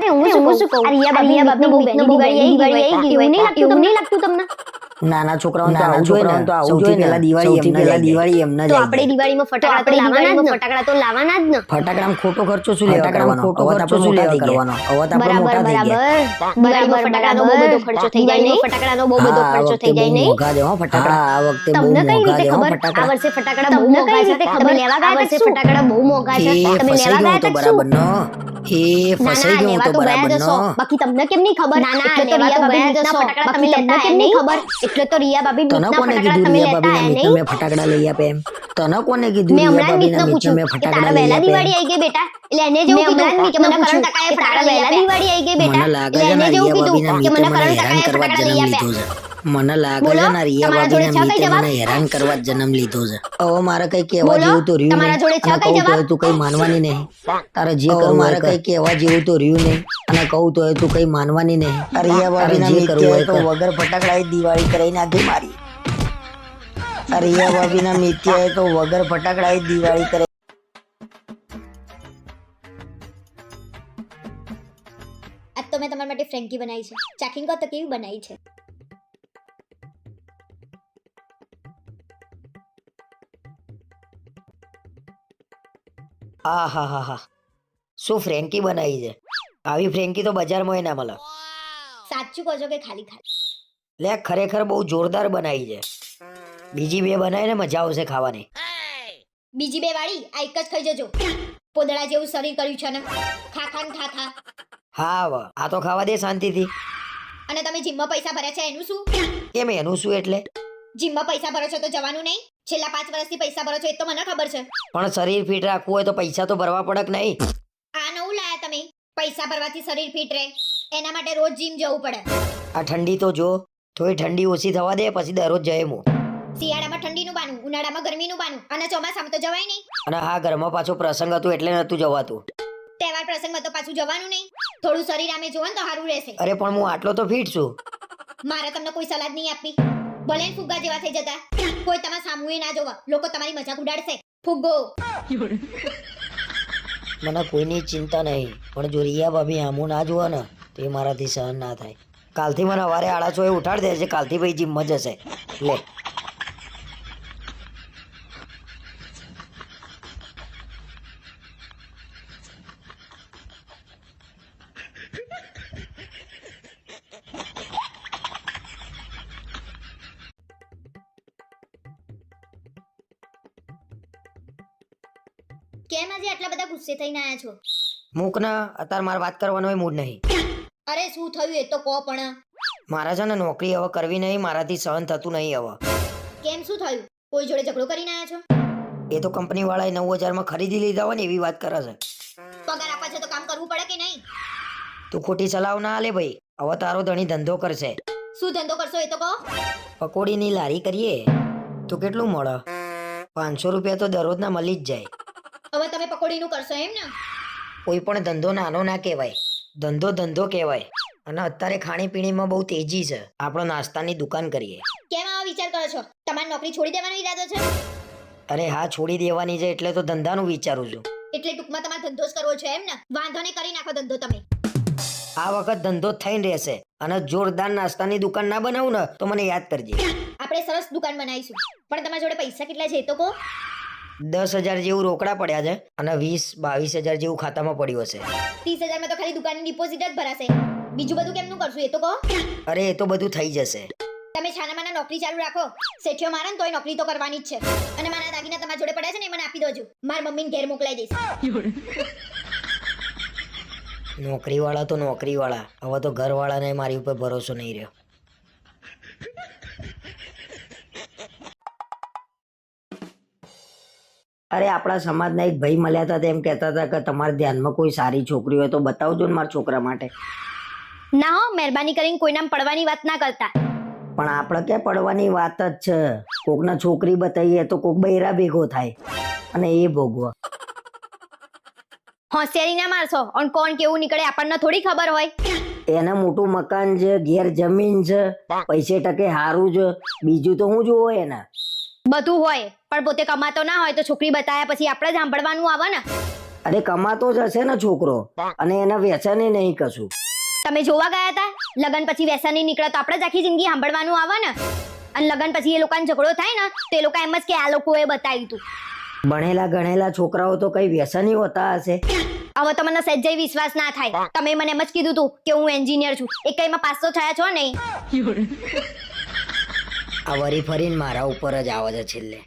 અરે હું શું કહું? આ રિયા ભાભી બાપની બહુ બહેની દિવાળી આવી ગઈ એવું નહીં લાગતું એવું નહીં લાગતું તમને? નાના છોકરાઓ તો નાના આવું જોઈએ તો આવું જોઈએ. પહેલા દિવાળી એમને પહેલા. દિવાળી એમને તો આપણે દિવાળીમાં ફટાકડા તો લાવવાના જ ફટાકડા તો લાવવાના જ ને? ફટાકડામાં ખોટો ખર્ચો શું લેવા ફટાકડામાં કરવાનો ખોટો ખર્ચો શું લેવા કરવાનો? હવે તો આપણે મોટા થઈ ગયા. બરાબર ફટાકડાનો બહુ બધો ખર્ચો થઈ જાય નહીં ફટાકડાનો બહુ બધો ખર્ચો થઈ જાય નહીં? મોંઘા છે ફટાકડા. આ વખતે બહુ તમને કઈ રીતે ખબર? આ વર્ષે ફટાકડા બહુ મોંઘા છે? તમે લેવા ગયા વર્ષે ફટાકડા બહુ મોંઘા છે? તમે લેવા ગયા તો બરાબર નો. એ ફસાઈ ગયો તો તો બરાબર નો. બાકી તમને કેમ નહીં ખબર? ના ના લેવા તો ગયા જશો ફટાકડા તમે લેતા કેમ નહીં ખબર એટલે તો રિયા ભાભી તને કોને કીધું રિયા લેતા ભાભીના આયા મેં ફટાકડા લઈ આપે એમ. તને કોને કીધું મેં રિયા હમણાં જ ભાભીના મીઠને મીઠને પૂછ્યું મેં ફટાકડા લઈ આપે દિવાળી આવી ગઈ બેટા? એટલે એને જેવું કીધું કે મને કરણ કાકાએ ફટાકડા દિવાળી આવી ગઈ બેટા? મને લાગે છે એને ને રિયા કીધું ભાભીના કે મને કરણ કાકાએ કરવા ફટાકડા લઈ જન્મ લીધો છે. મને લાગે છે ના ને રિયા તમારા જોડે ભાભીના છ કઈ મીઠે મને હેરાન કરવા જન્મ લીધો છે. હવે મારે કઈ કહેવા જેવું તો રહ્યું તમારા નહીં? તું કઈ માનવાની નહીં. તારે જે મારે મારે કઈ કહેવા જેવું તો રહ્યું નહીં. અને કહું તો તું કઈ માનવાની નહીં. અરે જે કરવું હોય તો વગર ફટાકડા દિવાળી કરી નાખી મારી. આ રિયા ભાભીના મિત્યાએ તો વગર ફટાકડા દિવાળી કરાઈ આજ તો મેં તમારા માટે ફ્રેન્કી બનાવી છે. ચાખીને કહો તો કેવી બનાવી છે? હા હા હા હા શું ફ્રેન્કી બનાવી છે? આવી ફ્રેન્કી તો બજારમાં ના મળે સાચું કહો છો કે ખાલી ખાલી? લે ખરેખર બહુ જોરદાર બનાવી છે. બીજી બે બનાવીને મજા આવશે ખાવાની. બીજી બે વાળી આ એક જ ખાઈ જજો. પોદળા જેવું શરીર કર્યું છે ને. ખા ખા ખા ખા. હા હવે આ તો ખાવા દે શાંતિથી. અને તમે જીમમાં પૈસા ભર્યા છે એનું શું? કેમ એનું શું એટલે? જીમમાં પૈસા ભરો છો તો જવાનું નહીં. છેલ્લા પાંચ વર્ષથી પૈસા ભરો છો એ તો મને ખબર છે. પણ શરીર ફિટ રાખવું હોય તો પૈસા તો ભરવા પડક નહીં. આ નવું લાયા તમે. પૈસા ભરવાથી શરીર ફિટ રહે. એના માટે રોજ જીમ જવું પડે. આ ઠંડી તો જો થોડી ઠંડી ઓછી થવા દે પછી દરરોજ જઈએ હું શિયાળામાં ઠંડીનું બાનું ઉનાળામાં ગરમીનું બાનું અને ચોમાસામાં તો જવાય નહીં. અને હા ઘરમાં પાછો પ્રસંગ હતો એટલે નતું જવાતું. તહેવાર પ્રસંગમાં તો પાછું જવાનું નહીં. થોડું શરીર આમે જોવો ને તો સારું રહેશે. અરે પણ હું આટલો તો ફિટ છું. મારે તમને કોઈ સલાહ નહીં આપી. ભલે ને ફુગ્ગા જેવા થઈ જતા. કોઈ તમારા સામુએ ના જોવા. લોકો તમારી મજાક ઉડાડશે. ફુગ્ગો. મને કોઈની ચિંતા નહીં. પણ જો રિયા ભાભી આમું ના જુઓ ને, તો એ મારાથી સહન ના થાય. કાલથી મને સવારે આડા એ ઉઠાડી દેજે કાલથી ભાઈ જીમમાં જશે. લે. આજે આટલા બધા ગુસ્સે થઈને આયા છો? મૂક અત્યારે મારે વાત કરવાનો મૂડ નહીં. અરે શું થયું એ તો કહો પણ. મારા છે ને નોકરી હવે કરવી નહીં મારાથી સહન થતું નહીં હવે. કેમ શું થયું? કોઈ જોડે ઝઘડો કરીને આયા છો? એ તો કંપની વાળાએ નવ હજારમાં ખરીદી લીધા હોય ને એવી વાત કરે છે. પગાર આપવા છે તો કામ કરવું પડે કે નહીં? તું ખોટી સલાહ ના આલે ભાઈ હવે તારો ધણી ધંધો કરશે. શું ધંધો કરશો એ તો કહો? પકોડીની લારી કરીએ તો કેટલું મળે? પાંચસો રૂપિયા તો દરરોજના મળી જ જાય. હવે તમે પકોડીનું કરશો એમ ને? કોઈ પણ ધંધો નાનો ના કહેવાય. ધંધો ધંધો કહેવાય. અને અત્યારે ખાણીપીણીમાં બહુ તેજી છે. આપણો નાસ્તાની દુકાન કરીએ. કેમ આવા વિચાર કરો છો? તમારી નોકરી છોડી દેવાનો ઈરાદો છે? અરે હા છોડી દેવાની છે એટલે તો ધંધાનું વિચારું છું. એટલે ટૂંકમાં તમારે ધંધો જ કરવો છે એમ ને? વાંધો નહીં કરી નાખો ધંધો તમે. આ વખત ધંધો થઈને રહેશે. અને જોરદાર નાસ્તાની દુકાન ના બનાવું ને તો મને યાદ કરજે. આપણે સરસ દુકાન બનાવીશું. પણ તમારા જોડે પૈસા કેટલા છે એ તો કહો. દસ હજાર જેવું રોકડા પડ્યા છે અને વીસ બાવીસ હજાર જેવું ખાતામાં પડ્યું હશે. ત્રીસ હજારમાં તો ખાલી દુકાનની ડિપોઝિટ જ ભરાશે. બીજું બધું કેમનું કરશું? એ તો કહો. અરે એ તો બધું થઈ જશે. તમે છાનામાના નોકરી ચાલુ રાખો. શેઠિયો મારે ને તોય નોકરી તો કરવાની જ છે. અને મારા દાગીના તમારા જોડે પડ્યા છે ને એ મને આપી દોજો. મારા મમ્મીને ઘેર મોકલાઈ દઈશ. નોકરીવાળા તો નોકરીવાળા. હવે તો ઘરવાળાને મારી ઉપર ભરોસો નહીં રહ્યો. અરે આપણા સમાજના એક ભાઈ મળ્યા હતા તેમ કહેતા હતા કે તમારા ધ્યાનમાં કોઈ સારી છોકરી હોય તો બતાવજો ને મારા છોકરા માટે. ના હો મહેરબાની કરીને કોઈ નામ પડવાની વાત ના કરતા. પણ આપણે ક્યાં પડવાની વાત જ છે? કોકના છોકરી બતાવીએ તો કોક બૈરા ભેગો થાય. અને એ ભોગવો. હોશિયારી ના મારશો અને કોણ કેવું નીકળે આપણને થોડી ખબર હોય. એને મોટું મકાન છે ઘેર જમીન છે પૈસે ટકે સારું છે બીજું તો હું જોવો એને? બધું હોય. પણ પોતે કમાતો ના હોય તો છોકરી બતાવ્યા પછી આપણે સાંભળવાનું આવે ને. અરે કમાતો જ હશે ને છોકરો. અને એના વ્યસને નહીં કશું. તમે જોવા ગયા હતા લગન પછી વ્યસન નીકળે તો આપણે જ આખી જિંદગી સાંભળવાનું આવે ને. અને લગન પછી એ લોકોને ઝઘડો થાય ને તો એ લોકો એમ જ કે આ લોકોએ બતાવ્યું હતું ભણેલા ગણેલા છોકરાઓ તો કઈ વ્યસની હોતા હશે? હવે તો મને સહેજય વિશ્વાસ ના થાય. તમે મને એમ જ કીધું તું કે હું એન્જિનિયર છું. એ કઈમાં પાસ તો થયા છો નહીં? આ વરી ફરીને મારા ઉપર જ આવે છે છેલ્લે.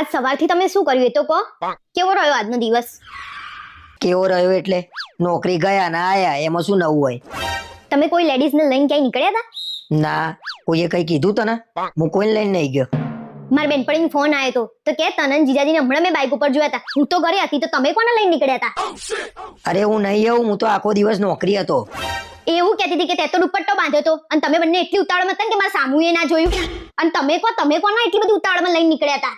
આજ સવારથી તમે શું કર્યું એ તો કહો. કેવો રહ્યો આજનો દિવસ? કેવો રહ્યો એટલે? નોકરી ગયા ના આયા એમાં શું નવું હોય? તમે કોઈ લેડીઝને લઈને ક્યાંય નીકળ્યા હતા ના કોઈએ કઈ કીધું તને? હું. કોઈને લઈને નહીં ગયો. માર બેનપણી ફોન આવ્યો તો. તો કે તનન જીજાજીને હમણાં મેં બાઇક ઉપર જોયા હતા હું તો ઘરે હતી તો તમે કોને લઈને નીકળ્યા હતા અરે હું નહીં આવું હું તો આખો દિવસ નોકરી હતો. એવું કહેતી હતી કે તે તો દુપટ્ટો બાંધ્યો તો. અને તમે બંને એટલી ઉતાવળમાં હતા ને કે મારા સામુએ ના જોયું. અને તમે કો તમે કોને એટલી બધી ઉતાવળમાં લઈને નીકળ્યા હતા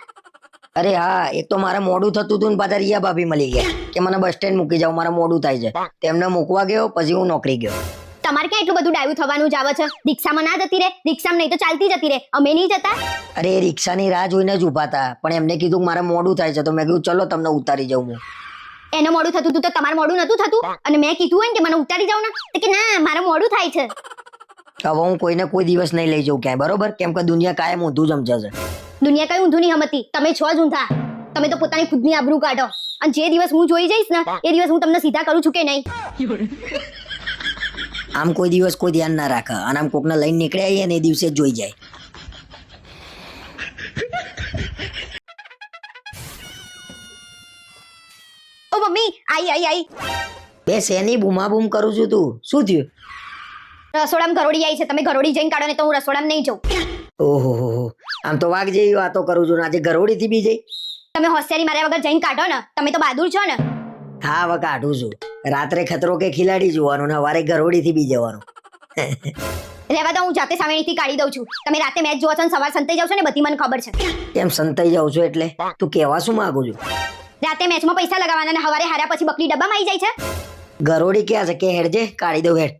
અરે હા એક તો મારે મોડું થતું હતું ને પાછા રિયા ભાભી મળી ગયા કે મને બસ સ્ટેન્ડ મૂકી જાવ મારે મોડું થાય છે. તેમને મૂકવા ગયો પછી હું નોકરી ગયો. તમારે ક્યાં એટલું બધું ડાયું થવાનું જ આવે છે? રિક્ષામાં ના જતી રે રિક્ષામાં નહીં તો ચાલતી જતી રે. અમે નહીં જતા. અરે એ રિક્ષાની રાહ જોઈને જ ઊભા હતા પણ એમને કીધું કે મારે મોડું થાય છે તો મેં કીધું ચલો તમને ઉતારી જાઉં હું. એને મોડું થતું હતું તો તમારે મોડું નતું થતું? અને મેં કીધું હોય ને કે મને ઉતારી જાવ ને તો કે ના મારે મોડું થાય છે. હવે હું કોઈને કોઈ દિવસ નહીં લઈ જાઉં ક્યાંય બરોબર? કેમ કે દુનિયા કાયમ ઊંધું સમજે છે દુનિયા કઈ ઊંધું નહીં હમતી. તમે છો જ ઊંધા. તમે તો પોતાની ખુદની આબરૂ કાઢો. અને જે દિવસ હું જોઈ જઈશ ને એ દિવસ હું તમને સીધા કરું છું કે નહીં? આમ કોઈ દિવસ કોઈ ધ્યાન ના રાખે. અને આમ કોકને લઈને નીકળે આવીએ ને એ દિવસે જોઈ જાય. ઓ મમ્મી આઈ આઈ આઈ. બે શેની બૂમા બૂમ કરું છું તું? શું થયું? રસોડામાં ઘરોડી આવી છે. તમે ઘરોડી જઈને કાઢો ને તો હું રસોડામાં નહીં જાઉં. ઓહો હો હો. આમ તો વાઘ જેવી વાતો કરું છું ને આજે ગરોડીથી બી જઈ. તમે હોશિયારી માર્યા વગર જઈને કાઢો ને. તમે તો બહાદુર છો ને. હા હવે કાઢું છું. રાત્રે ખતરો કે ખિલાડી જોવાનું ને સવારે ગરોડીથી બી જવાનું. રહેવા દો હું જાતે સામેણીથી કાઢી દઉં છું. તમે રાતે મેચ જોવો છો ને સવાર સંતાઈ જાવ છો ને બધી મને ખબર છે. કેમ સંતાઈ જાઉં છું એટલે? તું કહેવા શું માંગુ છું? રાતે મેચમાં પૈસા લગાવવાના ને હવારે હાર્યા પછી બકરી ડબ્બામાં આવી જાય છે? ગરોડી ક્યાં છે? કે હેડજે કાઢી દઉં હેડ.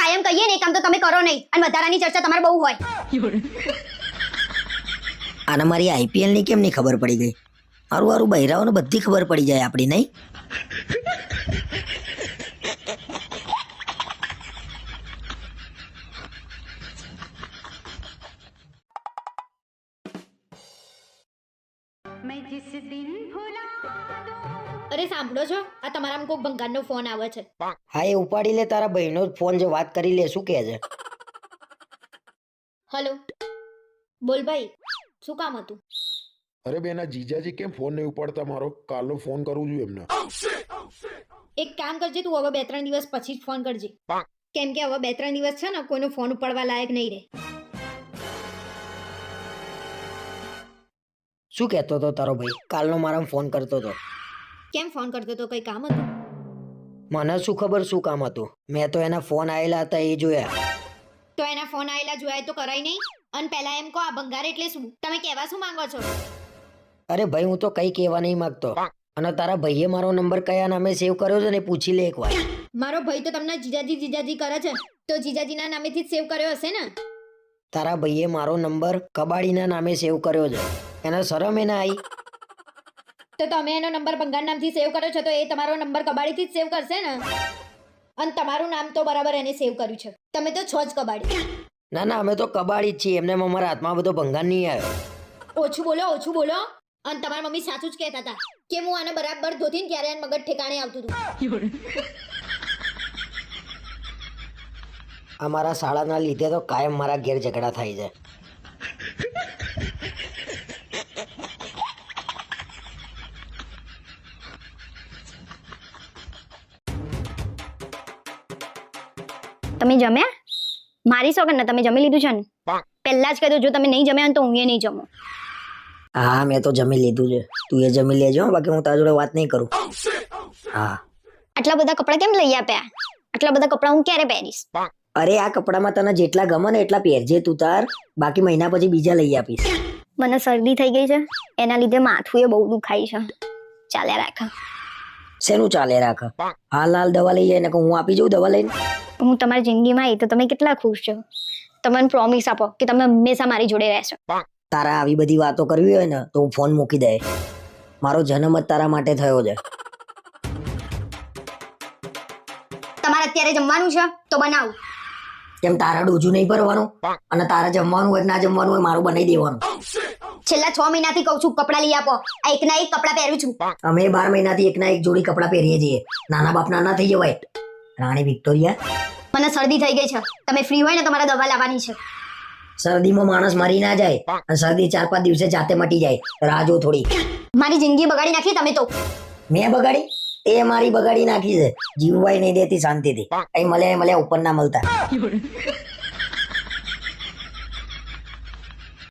કાયમ કહીએ ને કામ તો તમે કરો નહીં. અને વધારાની ચર્ચા તમારે બહુ હોય. આને મારી આઈપીએલની કેમ નહીં ખબર પડી ગઈ? મારું મારું બહેરાઓને બધી ખબર પડી જાય આપણી નહીં? અરે સાંભળો છો? આ તમારા કોઈક ભંગારનો ફોન આવે છે. હા એ ઉપાડી લે તારા બહેનો ફોન જે વાત કરી લે શું કહે છે? હલો. બોલ ભાઈ. શું કામ હતું? અરે બેન આ જીજાજી કેમ ફોન નહીં ઉપાડતા? મારો કાલનો ફોન કરું છું એમને. એક કામ કરજે તું હવે બે ત્રણ દિવસ પછી જ ફોન કરજે. કેમ કે હવે બે ત્રણ દિવસ છે ને કોઈનો ફોન ઉપાડવા લાયક નહીં રહે. શું કહેતો હતો તારો ભાઈ? કાલનો મારા ફોન કરતો હતો. કેમ ફોન કરતો તો કઈ કામ હતું? મને શું ખબર શું કામ હતું? મેં તો એના ફોન આવેલા હતા એ જોયા. તો એના ફોન આવેલા જોયા તો કરાય નહીં? અને પહેલા એમ કહો આ ભંગાર એટલે શું? તમે કહેવા શું માંગો છો? અરે ભાઈ હું તો કઈ કહેવા નહીં માંગતો. અને તારા ભાઈએ મારો નંબર કયા નામે સેવ કર્યો છે ને પૂછી લે એકવાર. મારો ભાઈ તો તમને જીજાજી જીજાજી કરે છે. તો જીજાજીના નામેથી જ સેવ કર્યો હશે ને? તારા ભાઈએ મારો નંબર કબાડીના નામે સેવ કર્યો છે. એને શરમ એને આવી તો તમે એનો નંબર ભંગાર નામથી સેવ કર્યો છે તો એ તમારો નંબર કબાડીથી જ સેવ કરશે ને? અને તમારું નામ તો બરાબર એને સેવ કર્યું છે. તમે તો છો જ કબાડી. ના ના અમે તો કબાડી જ છીએ. એમને અમારા હાથમાં બધો ભંગાર નહીં આવ્યો ઓછું બોલો ઓછું બોલો. અને તમારા મમ્મી સાચું જ કહેતા હતા કે હું આને બરાબર ધોતી ને ત્યારે આને મગજ ઠેકાણે આવતું હતું. અમારા શાળાના લીધે તો કાયમ મારા ઘેર ઝઘડા થાય છે. તમે જમ્યા? મારી સોગન ને તમે જમી લીધું છે ને? પહેલા જ કહી જો તમે નહીં જમ્યા હોય તો હું એ નહીં જમું. હા મેં તો જમી લીધું છે. તું એ જમી લેજો બાકી હું તારા જોડે વાત નહીં કરું. હા. આટલા બધા કપડાં કેમ લઈ આપ્યા? આટલા બધા કપડાં હું ક્યારે પહેરીશ? અરે આ કપડામાં તને જેટલા ગમે ને એટલા પહેરજે તું તાર. બાકી મહિના પછી બીજા લઈ આપીશ. મને શરદી થઈ ગઈ છે. એના લીધે માથું એ બહુ દુખાય છે. ચાલ્યા રાખા. શેનું ચાલે રાખ? હાલ હાલ દવા લઈ જાય ને હું આપી જઉં દવા લઈને. હું તમારી જિંદગીમાં આવી તો તમે કેટલા ખુશ છો? તમને પ્રોમિસ આપો કે તમે હંમેશા મારી જોડે રહેશો. તારા આવી બધી વાતો કરવી હોય ને તો હું ફોન મૂકી દે. મારો જન્મ જ તારા માટે થયો છે. તમારે અત્યારે જમવાનું છે? તો બનાવું. કેમ તારા ડોજું નહીં ભરવાનું? અને તારા જમવાનું હોય ના જમવાનું હોય મારું બનાવી દેવાનું. છેલ્લા છ મહિનાથી કહું છું કપડાં લઈ આપો. આ એકના એક કપડાં પહેરું છું. અમે બાર મહિનાથી એકના એક જોડી કપડાં પહેરીએ છીએ. નાના બાપ નાના થઈ જવાય. રાણી વિક્ટોરિયા? મને શરદી થઈ ગઈ છે. તમે ફ્રી હોય ને તમારે દવા લાવવાની છે. શરદીમાં માણસ મરી ના જાય અને શરદી ચાર પાંચ દિવસે જાતે મટી જાય. રાહ જો થોડી. મારી જિંદગી બગાડી નાખી તમે તો. મેં બગાડી? એ મારી બગાડી નાખી છે. જીવવાય નહીં દેતી શાંતિથી. અહીં મળ્યા મળ્યા ઉપર ના મળતા.